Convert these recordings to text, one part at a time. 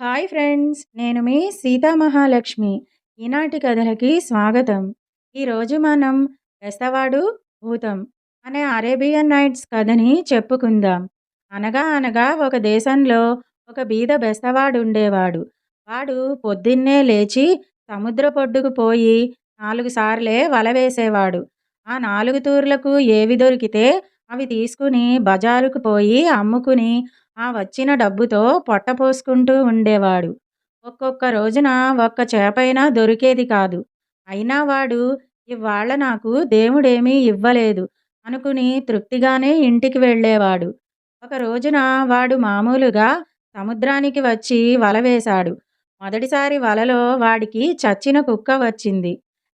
Hi friends నేను మీ సీతామహాలక్ష్మి ఈనాటి కథలకి స్వాగతం. ఈరోజు మనం బెస్తవాడు భూతం అనే అరేబియన్ నైట్స్ కథని చెప్పుకుందాం. అనగా అనగా ఒక దేశంలో ఒక బీద బెస్తవాడు ఉండేవాడు. వాడు పొద్దున్నే లేచి సముద్ర పొడ్డుకు పోయి నాలుగు సార్లే వల వేసేవాడు. ఆ నాలుగు తూర్లకు ఏవి దొరికితే అవి తీసుకుని బజారుకు పోయి అమ్ముకుని ఆ వచ్చిన డబ్బుతో పొట్ట పోసుకుంటూ ఉండేవాడు. ఒక్కొక్క రోజున ఒక్క చేపైనా దొరికేది కాదు. అయినా వాడు ఇవాళ నాకు దేవుడేమీ ఇవ్వలేదు అనుకుని తృప్తిగానే ఇంటికి వెళ్ళేవాడు. ఒక రోజున వాడు మామూలుగా సముద్రానికి వచ్చి వల వేశాడు. మొదటిసారి వలలో వాడికి చచ్చిన కుక్క వచ్చింది.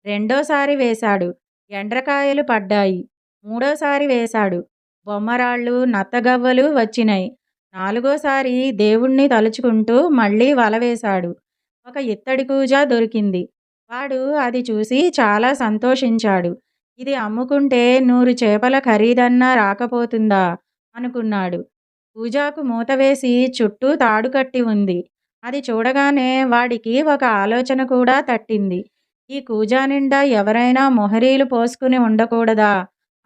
రెండోసారి వేశాడు. ఎండ్రకాయలు పడ్డాయి. మూడోసారి వేశాడు. బొమ్మరాళ్ళు నత్తగవ్వలు వచ్చినాయి. నాలుగోసారి దేవుణ్ణి తలుచుకుంటూ మళ్ళీ వల వేశాడు. ఒక ఇత్తడి కూజ దొరికింది. వాడు అది చూసి చాలా సంతోషించాడు. ఇది అమ్ముకుంటే నూరు చేపల ఖరీదన్నా రాకపోతుందా? అనుకున్నాడు. పూజాకు మూత వేసి చుట్టూ తాడు కట్టి ఉంది. అది చూడగానే వాడికి ఒక ఆలోచన కూడా తట్టింది. ఈ కూజా నిండా ఎవరైనా మొహరీలు పోసుకుని ఉండకూడదా?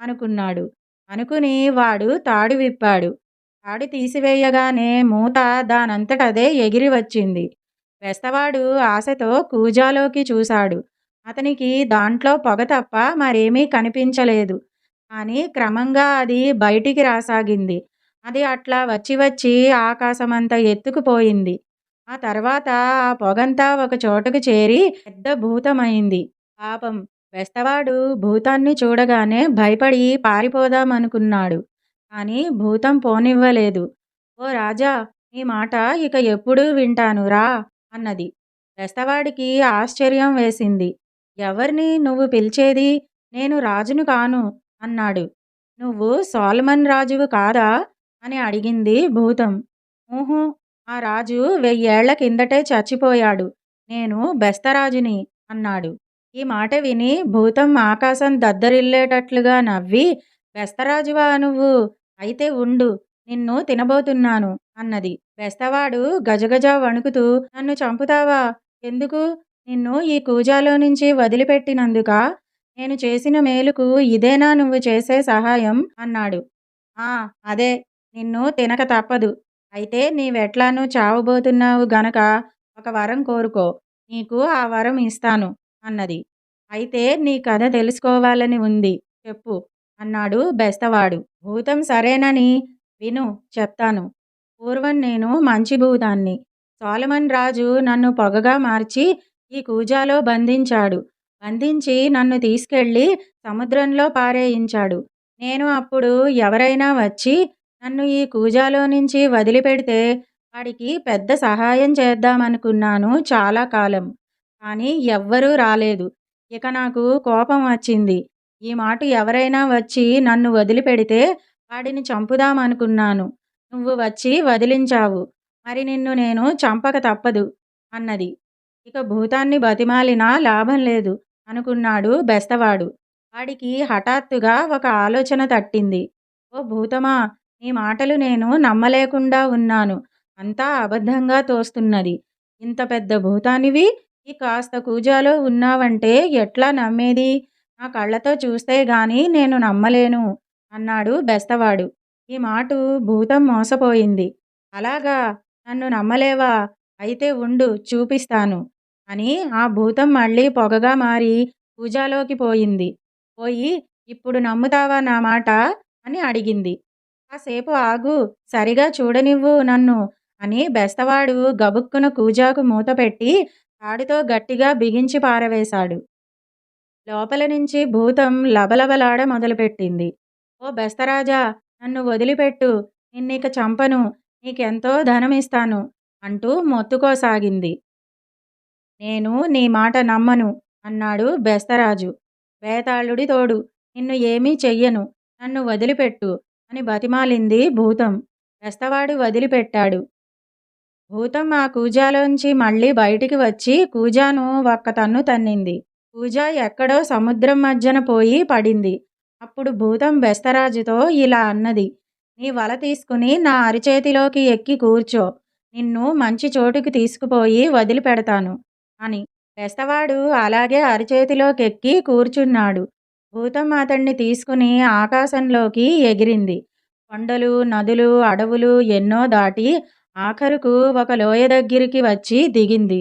అనుకున్నాడు. అనుకుని వాడు తాడు విప్పాడు. తాడు తీసివేయగానే మూత దానంతటదే ఎగిరి వచ్చింది. బెస్తవాడు ఆశతో కూజాలోకి చూశాడు. అతనికి దాంట్లో పొగ తప్ప మరేమీ కనిపించలేదు. కానీ క్రమంగా అది బయటికి రాసాగింది. అది అట్లా వచ్చి వచ్చి ఆకాశమంత ఎత్తుకుపోయింది. ఆ తర్వాత ఆ పొగంతా ఒక చోటకు చేరి పెద్ద భూతమైంది. పాపం బెస్తవాడు భూతాన్ని చూడగానే భయపడి పారిపోదామనుకున్నాడు. కానీ భూతం పోనివ్వలేదు. ఓ రాజా నీ మాట ఇక ఎప్పుడూ వింటాను రా అన్నది. బెస్తవాడికి ఆశ్చర్యం వేసింది. ఎవరిని నువ్వు పిలిచేది? నేను రాజును కాను అన్నాడు. నువ్వు సోల్మన్ రాజువు కాదా? అని అడిగింది భూతం. ఊహు ఆ రాజు వెయ్యేళ్ళ కిందటే చచ్చిపోయాడు. నేను బెస్తరాజుని అన్నాడు. ఈ మాట విని భూతం ఆకాశం దద్దరిల్లేటట్లుగా నవ్వి బెస్తరాజువా నువ్వు? అయితే ఉండు నిన్ను తినబోతున్నాను అన్నది. బెస్తవాడు గజగజ వణుకుతూ నన్ను చంపుతావా? ఎందుకు? నిన్ను ఈ కూజాలో నుంచి వదిలిపెట్టినందుక నేను చేసిన మేలుకు ఇదేనా నువ్వు చేసే సహాయం? అన్నాడు. ఆ అదే నిన్ను తినక తప్పదు. అయితే నీవెట్లాను చావబోతున్నావు గనక ఒక వరం కోరుకో. నీకు ఆ వరం ఇస్తాను అన్నది. అయితే నీ కథ తెలుసుకోవాలని ఉంది. చెప్పు. అన్నాడు బెస్తవాడు. భూతం సరేనని విను చెప్తాను. పూర్వం నేను మంచి భూతాన్ని. సోలమన్ రాజు నన్ను పొగగా మార్చి ఈ కూజాలో బంధించాడు. బంధించి నన్ను తీసుకెళ్ళి సముద్రంలో పారేయించాడు. నేను అప్పుడు ఎవరైనా వచ్చి నన్ను ఈ కూజాలో నుంచి వదిలిపెడితే వాడికి పెద్ద సహాయం చేద్దామనుకున్నాను చాలా కాలం. కానీ ఎవ్వరూ రాలేదు. ఇక నాకు కోపం వచ్చింది. ఈ మాట ఎవరైనా వచ్చి నన్ను వదిలిపెడితే వాడిని చంపుదామనుకున్నాను. నువ్వు వచ్చి వదిలించావు. మరి నిన్ను నేను చంపక తప్పదు అన్నది. ఇక భూతాన్ని బతిమాలినా లాభం లేదు అనుకున్నాడు బెస్తవాడు. వాడికి హఠాత్తుగా ఒక ఆలోచన తట్టింది. ఓ భూతమా నీ మాటలు నేను నమ్మలేకుండా ఉన్నాను. అంతా అబద్ధంగా తోస్తున్నది. ఇంత పెద్ద భూతానివి? ఈ కాస్త కూజాలో ఉన్నావంటే ఎట్లా నమ్మేది? నా కళ్ళతో చూస్తే గాని నేను నమ్మలేను అన్నాడు బెస్తవాడు. ఈ మాటు భూతం మోసపోయింది. అలాగా? నన్ను నమ్మలేవా? అయితే ఉండు చూపిస్తాను అని ఆ భూతం మళ్ళీ పొగగా మారి పూజాలోకి పోయింది. పోయి ఇప్పుడు నమ్ముతావా నా మాట? అని అడిగింది. కాసేపు ఆగు సరిగా చూడనివ్వు నన్ను అని బెస్తవాడు గబుక్కున కూజాకు మూత పెట్టి తాడితో గట్టిగా బిగించి పారవేశాడు. లోపల నుంచి భూతం లబలబలాడ మొదలుపెట్టింది. ఓ బెస్తరాజా నన్ను వదిలిపెట్టు. నిన్నీక చంపను. నీకెంతో ధనమిస్తాను అంటూ మొత్తుకోసాగింది. నేను నీ మాట నమ్మను అన్నాడు బెస్తరాజు. బేతాళుడి తోడు. నిన్ను ఏమీ చెయ్యను. నన్ను వదిలిపెట్టు అని బతిమాలింది భూతం. బెస్తవాడు వదిలిపెట్టాడు. భూతం ఆ కూజాలోంచి మళ్ళీ బయటికి వచ్చి కూజాను ఒక్క తన్ను తన్నింది. పూజ ఎక్కడో సముద్రం మధ్యన పోయి పడింది. అప్పుడు భూతం బెస్తరాజుతో ఇలా అన్నది నీ వల తీసుకుని నా అరిచేతిలోకి ఎక్కి కూర్చో. నిన్ను మంచి చోటుకి తీసుకుపోయి వదిలిపెడతాను అని. బెస్తవాడు అలాగే అరిచేతిలోకెక్కి కూర్చున్నాడు. భూతం అతన్ని తీసుకుని ఆకాశంలోకి ఎగిరింది. కొండలు నదులు అడవులు ఎన్నో దాటి ఆఖరుకు ఒక లోయ దగ్గరికి వచ్చి దిగింది.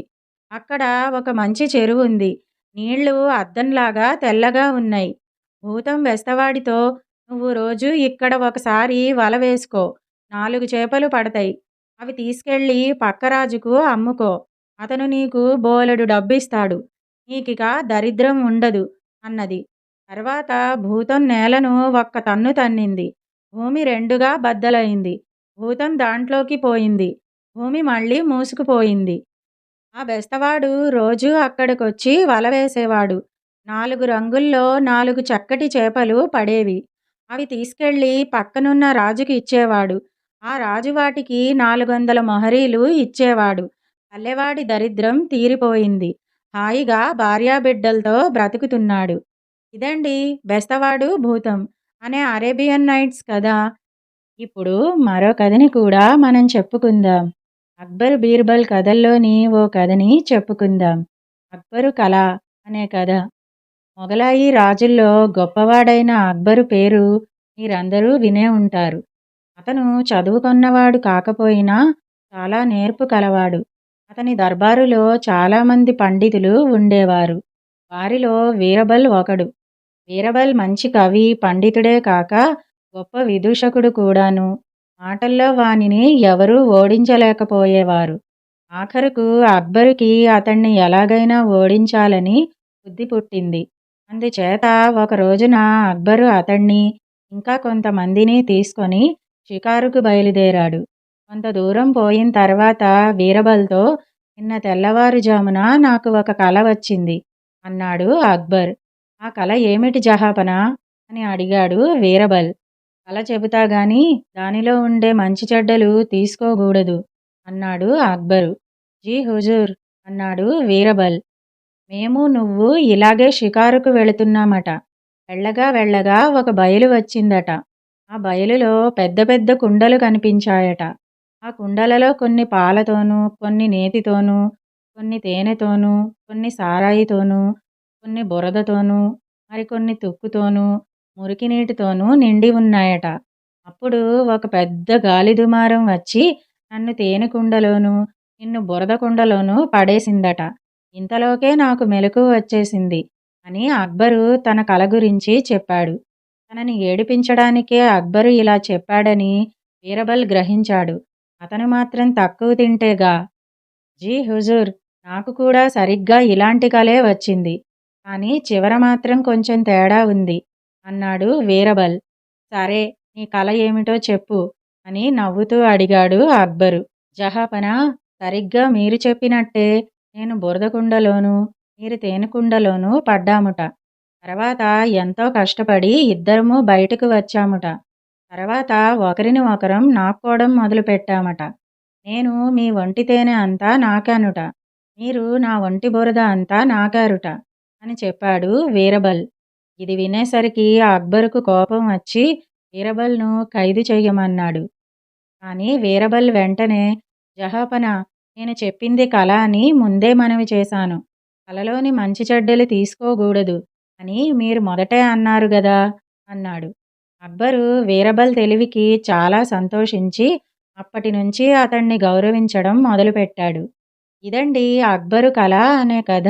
అక్కడ ఒక మంచి చెరువు ఉంది నీళ్ళు అద్దంలాగా తెల్లగా ఉన్నాయి. భూతం వెస్తవాడితో నువ్వు రోజు ఇక్కడ ఒకసారి వల వేసుకో. నాలుగు చేపలు పడతాయి. అవి తీసుకెళ్ళి పక్కరాజుకు అమ్ముకో. అతను నీకు బోలెడు డబ్బిస్తాడు. నీకిక దరిద్రం ఉండదు అన్నది. తర్వాత భూతం నేలను ఒక్క తన్ను తన్నింది. భూమి రెండుగా బద్దలైంది. భూతం దాంట్లోకి పోయింది. భూమి మళ్ళీ మూసుకుపోయింది. ఆ బెస్తవాడు రోజూ అక్కడికొచ్చి వల వేసేవాడు. నాలుగు రంగుల్లో నాలుగు చక్కటి చేపలు పడేవి. అవి తీసుకెళ్ళి పక్కనున్న రాజుకి ఇచ్చేవాడు. ఆ రాజు వాటికి నాలుగు వందల మొహరీలు ఇచ్చేవాడు. పల్లెవాడి దరిద్రం తీరిపోయింది. హాయిగా భార్యాబిడ్డలతో బ్రతుకుతున్నాడు. ఇదండి బెస్తవాడు భూతం అనే అరేబియన్ నైట్స్ కథ ఇప్పుడు మరో కథని కూడా మనం చెప్పుకుందాం. అక్బర్ బీర్బల్ కథల్లోని ఓ కథని చెప్పుకుందాం. అక్బరు కళ అనే కథ. మొగలాయి రాజుల్లో గొప్పవాడైన అక్బరు పేరు మీరందరూ వినే ఉంటారు. అతను చదువుకున్నవాడు కాకపోయినా చాలా నేర్పు కలవాడు. అతని దర్బారులో చాలామంది పండితులు ఉండేవారు. వారిలో వీరబల్ ఒకడు. వీరబల్ మంచి కవి పండితుడే కాక గొప్ప విదూషకుడు కూడాను. మాటల్లో వానిని ఎవరూ ఓడించలేకపోయేవారు. ఆఖరుకు అక్బరుకి అతన్ని ఎలాగైనా ఓడించాలని బుద్ధి పుట్టింది. అందుచేత ఒక రోజున అక్బరు అతన్ని ఇంకా కొంతమందిని తీసుకొని షికారుకు బయలుదేరాడు. కొంత దూరం పోయిన తర్వాత వీరబల్తో నిన్న తెల్లవారుజామున నాకు ఒక కల వచ్చింది అన్నాడు అక్బర్. ఆ కల ఏమిటి జహాపన? అని అడిగాడు వీరబల్. కల చెబుతా గాని దానిలో ఉండే మంచి చెడ్డలు తీసుకోకూడదు అన్నాడు అక్బరు. జీ హుజూర్ అన్నాడు వీరబల్. మేము నువ్వు ఇలాగే షికారుకు వెళుతున్నామట. వెళ్ళగా వెళ్ళగా ఒక బయలు వచ్చిందట. ఆ బయలులో పెద్ద పెద్ద కుండలు కనిపించాయట. ఆ కుండలలో కొన్ని పాలతోనూ కొన్ని నేతితోనూ కొన్ని తేనెతోనూ కొన్ని సారాయితోనూ కొన్ని బురదతోనూ మరికొన్ని తుక్కుతోనూ మురికి నీటితోనూ నిండి ఉన్నాయట. అప్పుడు ఒక పెద్ద గాలి దుమారం వచ్చి నన్ను తేనె కుండలోనూ నిన్ను బురద కుండలోనూ పడేసిందట. ఇంతలోకే నాకు మెలకు వచ్చేసింది అని అక్బరు తన కల గురించి చెప్పాడు. తనని ఏడిపించడానికే అక్బరు ఇలా చెప్పాడని వీరబల్ గ్రహించాడు. అతను మాత్రం తక్కువ తింటేగా. జీ హుజూర్ నాకు కూడా సరిగ్గా ఇలాంటి కలే వచ్చింది. కానీ చివర మాత్రం కొంచెం తేడా ఉంది. అన్నాడు వీరబల్. సరే నీ కల ఏమిటో చెప్పు అని నవ్వుతూ అడిగాడు అక్బరు. జహాపనా సరిగ్గా మీరు చెప్పినట్టే నేను బురదకుండలోనూ మీరు తేనెకుండలోనూ పడ్డాముట. తర్వాత ఎంతో కష్టపడి ఇద్దరము బయటకు వచ్చాముట. తర్వాత ఒకరిని ఒకరం నాక్కోవడం మొదలుపెట్టామట. నేను మీ ఒంటి తేనె అంతా నాకానుట. మీరు నా ఒంటి బురద అంతా నాకారుట అని చెప్పాడు వీరబల్. ఇది వినేసరికి అక్బరుకు కోపం వచ్చి వీరబల్ను ఖైదు చేయమన్నాడు కానీ వీరబల్ వెంటనే జహాపన నేను చెప్పింది కళ అని ముందే మనవి చేశాను. కలలోని మంచి చెడ్డలు తీసుకోకూడదు అని మీరు మొదటే అన్నారు గదా అన్నాడు. అక్బరు వీరబల్ తెలివికి చాలా సంతోషించి అప్పటి నుంచి అతన్ని గౌరవించడం మొదలుపెట్టాడు. ఇదండి అక్బరు కళ అనే కథ.